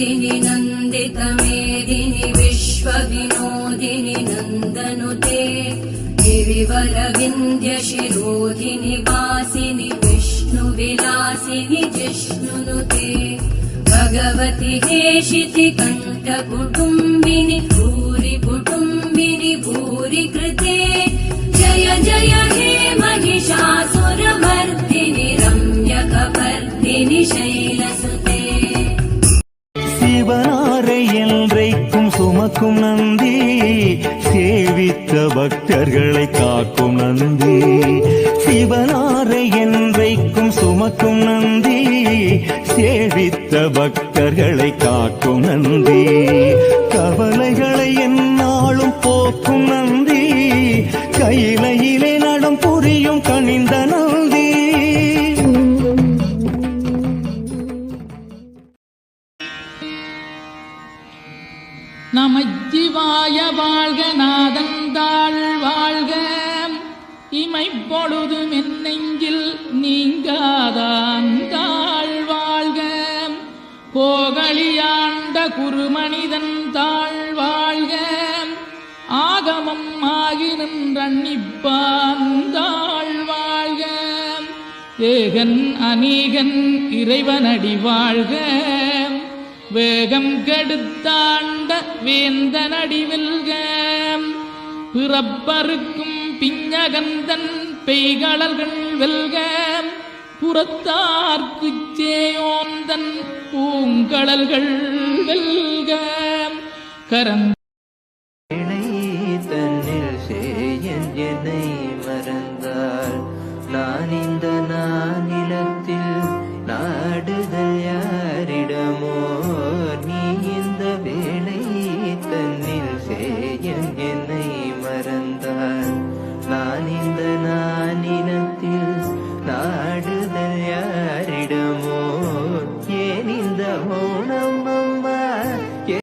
नन्दिनि नन्दितमेदिनि विश्वविनोदिनि नन्दनुते गिरिवरविन्द्यशिरोधिनि वासिनि विष्णुविलासिनि जिष्णुनुते भगवति हेशिति कण्ठकुटुम्बिनि भूरि कुटुम्बिनि भूरि कृते जय जय हे महिषासुरमर्दिनि रम्यकपर्दिनि शैलसुते வரை என்றைக்கும் சுமக்கும் நந்தி சேவித்த பக்தர்களை காக்கும் நந்தி. சிவனாரை என்றைக்கும் சுமக்கும் நந்தி சேவித்த பக்தர்களை காக்கும் நந்தி. கவலைகளை எந்நாளும் நமச்சிவாய வாழ்க நாதந்தாள் வாழ்க. இமைப்பொழுதும் என் நெஞ்சில் நீங்காதாந்தாள் வாழ்க. கோகலியாண்ட குருமனிதன் தாழ் வாழ்க. ஆகமம் ஆகி நின்றன்னிப்பாந்தாள் வாழ்க. ஏகன் அநீகன் இறைவனடி வாழ்க. வேகம் கெடுத்தாண்ட வேந்த நடிவில்க பிறப்பருக்கும் பிஞ்சகந்தன் பெய்களர்கள் வெல்க. புறத்தார்க்கு சேயோந்தன் பூங்கடல்கள் வெல்க. கரந்த தன்னில் சேயன் என்னை மறந்தாள். நான் இந்த ಏನಿಂದ ಹೋಣ